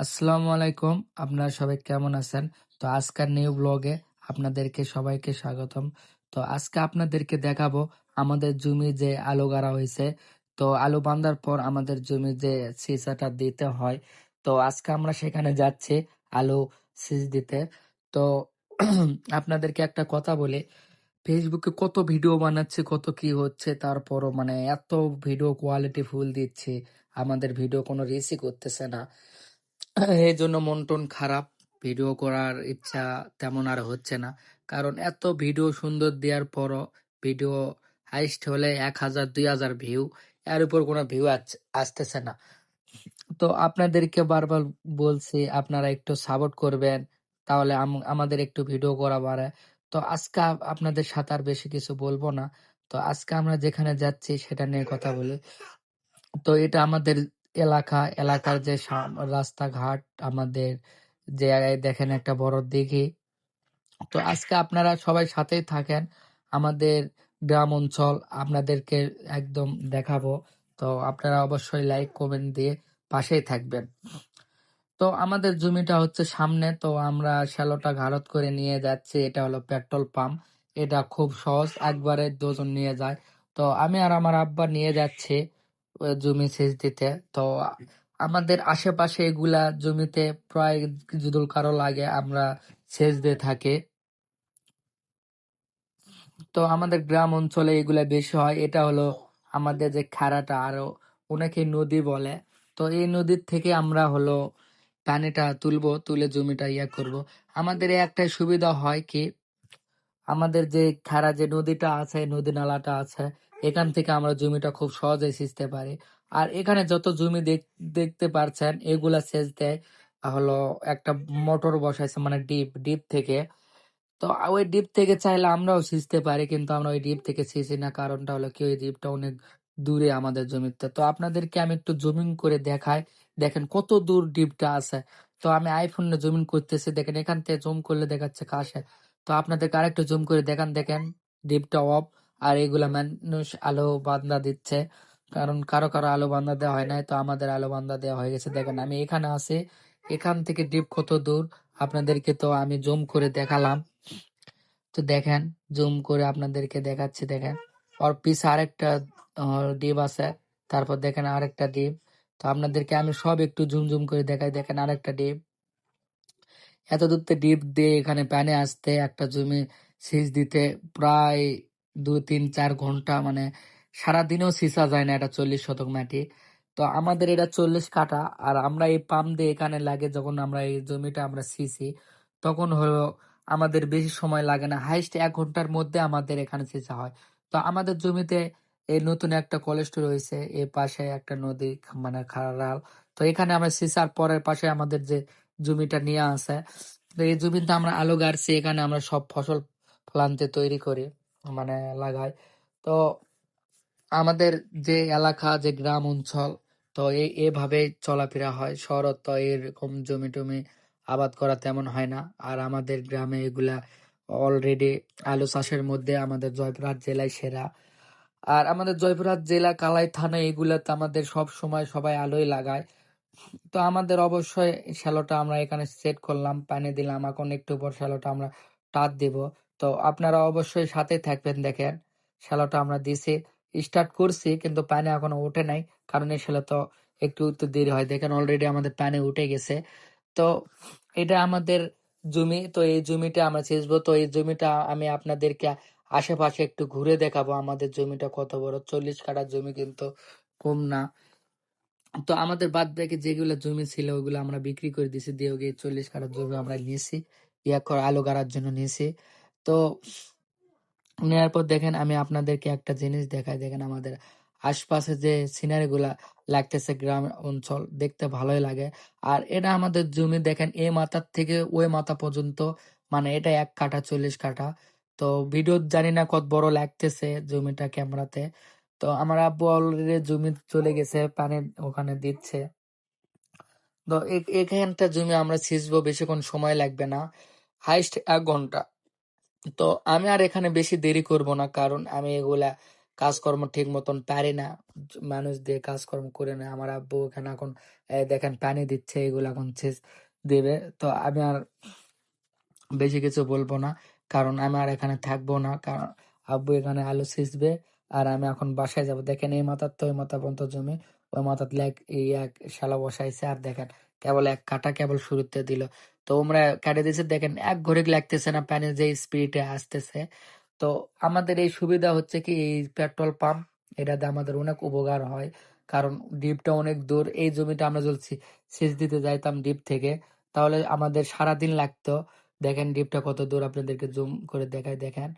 আসসালামু আলাইকুম। আপনারা সবাই কেমন আছেন? তো আজকের নিউ ব্লগে আপনাদেরকে সবাইকে স্বাগতম। তো আজকে আপনাদেরকে দেখাবো আমাদের জমি যে আলু গাড়া হয়েছে। তো আলু বান্ধার পর আমাদের জমি যে সিসাটা দিতে হয়। তো আজকে আমরা সেখানে যাচ্ছি আলু সিজ দিতে। তো আপনাদেরকে একটা কথা বলি ফেসবুকে কত ভিডিও বানাচ্ছে, কত কি হচ্ছে, তারপরও মানে এত ভিডিও কোয়ালিটি ফুল দিচ্ছে। আমাদের ভিডিও কোনো রিসি করতেছে না। এই জন্য মন টন খারাপ। ভিডিও করার ইচ্ছা তেমন আর হচ্ছে না। কারণ এত ভিডিও সুন্দর দেওয়ার পরও ভিডিও হাইস্ট হলে এক হাজার, দুই হাজার ভিউ, এর উপর কোনো ভিউ আসতেছে না। তো আপনাদেরকে বারবার বলছি, আপনারা একটু সাপোর্ট করবেন, তাহলে আম- আমাদের একটু ভিডিও করা বাড়ে। তো আজকে আপনাদের সাথে আর বেশি কিছু বলব না। তো আজকে আমরা যেখানে যাচ্ছি, সেটা নিয়ে কথা বলি। তো এটা আমাদের এলাকা, এলাকার যে রাস্তাঘাট আমাদের যে দেখেন একটা বড় দিঘি। তো আজকে আপনারা সবাই সাথেই থাকেন, আমাদের গ্রাম অঞ্চল আপনাদেরকে একদম দেখাবো। তো আপনারা অবশ্যই লাইক কমেন্ট দিয়ে পাশেই থাকবেন। তো আমাদের জমিটা হচ্ছে সামনে, তো আমরা শ্যালোটা ঘাড়ত করে নিয়ে যাচ্ছি। এটা হলো পেট্রোল পাম্প। এটা খুব সহজ, একবারে দুজন নিয়ে যায়। তো আমি আর আমার আব্বা নিয়ে যাচ্ছি। জমি সেচ দিতে। তো আমাদের আশেপাশে এগুলা জমিতে প্রায় যদি কারও লাগে, আমরা সেচ দিয়ে থাকি। তো আমাদের গ্রাম অঞ্চলে এগুলা বেশি হয়। এটা হলো আমাদের যে খাড়াটা আরও অনেকে নদী বলে। তো এই নদীর থেকে আমরা হলো পানিটা তুলবো, তুলে জমিটা ইয়া করব। আমাদের একটাই সুবিধা হয় কি আমাদের যে খাড়া যে নদীটা আছে, নদী নালাটা আছে, এখান থেকে আমরা জমিটা খুব সহজে সিঁচতে পারি। আর এখানে যত জমি দেখ- দেখতে পারছেন, এগুলা সেচ দেয় হলো একটা মোটর বসাইছে মানে ডিপ ডিপ থেকে। তো ওই ডিপ থেকে চাইলে আমরাও সিঁচতে পারি, কিন্তু আমরা ওই ডিপ থেকে সিঁচি না, কারণটা হলো কি, ওই ডিপটা অনেক দূরে আমাদের জমিতে। তো আপনাদেরকে আমি একটু জুমিং করে দেখাই। দেখেন কত দূর ডিপটা আছে। তো আমি আইফোনে জুমিং করতেছি, দেখেন এখান থেকে জুম করলে দেখাচ্ছে কাছে। তো আপনাদেরকে আরেকটু জুম করে দেখান, দেখেন ডিপটা অফ আর এগুলা মানুষ আলো বান্দা দিচ্ছে। কারণ কারও কারও আলো বান্দা দেওয়া হয় নাই, তো আমাদের আলো বান্দা দেওয়া হয়ে গেছে। দেখেন, আমি এখানে আছি, এখান থেকে ডিপ কত দূর? আপনাদেরকে তো আমি জুম করে দেখালাম। তো দেখেন জুম করে আপনাদেরকে দেখাচ্ছি, দেখেন। ওর পিছে আরেকটা ডিপ আছে, তারপর দেখেন আরেকটা ডিপ তো আপনাদেরকে আমি সব একটু জুম জুম করে দেখাই, দেখেন আরেকটা ডিপ এত দূরতে ডিপ দিয়ে এখানে প্যানে আসতে, একটা জমি সেচ দিতে প্রায় দু, তিন, চার ঘণ্টা মানে সারাদিনেও সিঁচা যায় না এটা চল্লিশ শতক মাটি। তো আমাদের এটা চল্লিশ কাঠা, আর আমরা এই পাম্প দিয়ে এখানে লাগে যখন আমরা এই জমিটা আমরা সিঁচি তখন হলো আমাদের বেশি সময় লাগে না হাইস্ট এক ঘণ্টার মধ্যে আমাদের এখানে সিঁচা হয়। তো আমাদের জমিতে এই নতুন একটা কলেস্টোর রয়েছে এই পাশে একটা নদী মানে খারাল তো এখানে আমরা সিঁচার পরের পাশে আমাদের যে জমিটা নিয়ে আসে। তো এই জমিতে আমরা আলু গাড়ছি, এখানে আমরা সব ফসল ফলান্তে তৈরি করি মানে লাগাই। তো আমাদের যে এলাকা, যে গ্রাম অঞ্চল, তো এই এভাবে চলাফেরা হয়। শহরত তো এরকম জমি টমি আবাদ করা তেমন হয় না। আর আমাদের গ্রামে এগুলা অলরেডি আলু চাষের মধ্যে আমাদের জয়পুরহাট জেলায় সেরা। আর আমাদের জয়পুরহাট জেলা, কালাই থানা, এগুলাতে আমাদের সব সময় সবাই আলোই লাগায়। তো আমাদের অবশ্যই শ্যালোটা আমরা এখানে সেট করলাম, পানি দিলাম, এখন একটু পর শ্যালোটা আমরা টাত দেব। তো আপনারা অবশ্যই সাথে থাকবেন, দেখেন শ্যালোটা আমরা দিছি স্টার্ট করছি কিন্তু পানি এখনও ওঠে নাই, কারণ এই শ্যালো তো একটু একটু দেরি হয়। দেখেন অলরেডি আমাদের পানি উঠে গেছে। তো এটা আমাদের জমি, তো এই জমিটা আমরা ছেঁচবো, তো এই জমিটা আমি আপনাদেরকে আশেপাশে একটু ঘুরে দেখাবো, আমাদের জমিটা কত বড়, চল্লিশ কাঠা জমি কিন্তু কম না। তো আমাদের বাদ বাকি যেগুলো জমি ছিল, ওগুলো আমরা বিক্রি করে দিছি দিয়ে গিয়ে চল্লিশ কাঠা জমি আমরা নিয়েছি, ইয়া করে, আলু গাড়ার জন্য নিয়েছি। তো নেওয়ার পর দেখেন, আমি আপনাদেরকে একটা জিনিস দেখাই। দেখেন আমাদের আশপাশে যে সিনারি গুলা লাগতেছে গ্রাম অঞ্চল, দেখতে ভালোই লাগে। আর এটা আমাদের জমি দেখেন, এ মাথার থেকে ওই মাথা পর্যন্ত মানে এটা এক কাঠা, চল্লিশ কাঠা। তো ভিডিও জানি না কত বড় লাগতেছে জমিটা ক্যামেরাতে। তো আমার আব্বু অলরেডি জমি চলে গেছে, পানি ওখানে দিচ্ছে। তো এখানটা জমি আমরা সিঁচবো বেশিক্ষণ সময় লাগবে না হাইস্ট এক ঘণ্টা। তো আমি আর এখানে বেশি দেরি করব না, কারণ আমি এগুলা কাজকর্ম ঠিক মতন পারি না মানুষ দিয়ে কাজকর্ম করে না। আমার আব্বু এখানে এখন দেখেন পানি দিচ্ছে, এগুলো এখন সেচ দেবে। তো আমি আর বেশি কিছু বলব না, কারণ আমি আর এখানে থাকব না, কারণ আব্বু এখানে আলু সিঁচবে। আর আমি এখন বাসায় যাব। দেখেন এই মাথার তো ওই মাথা পর্যন্ত জমি, ওই মাথার লেগ এই এক শালা বসাইছে। আর দেখেন, কেবল এক কাটা কেবল শুরুতে দিল। তো আমরা কাটে দিয়েছে। দেখেন, এক ঘড়ি লাগতেছে না, পানি যে স্পিডে আসতেছে। তো আমাদের এই সুবিধা হচ্ছে কি, এই পেট্রোল পাম্প এটাতে আমাদের অনেক উপকার হয়। কারণ ডিপটা অনেক দূর, এই জমিটা আমরা চলছি সেচ দিতে যাইতাম ডিপ থেকে। তাহলে আমাদের সারাদিন লাগতো। দেখেন ডিপটা কত দূর, আপনাদেরকে জুম করে দেখায় দেখেন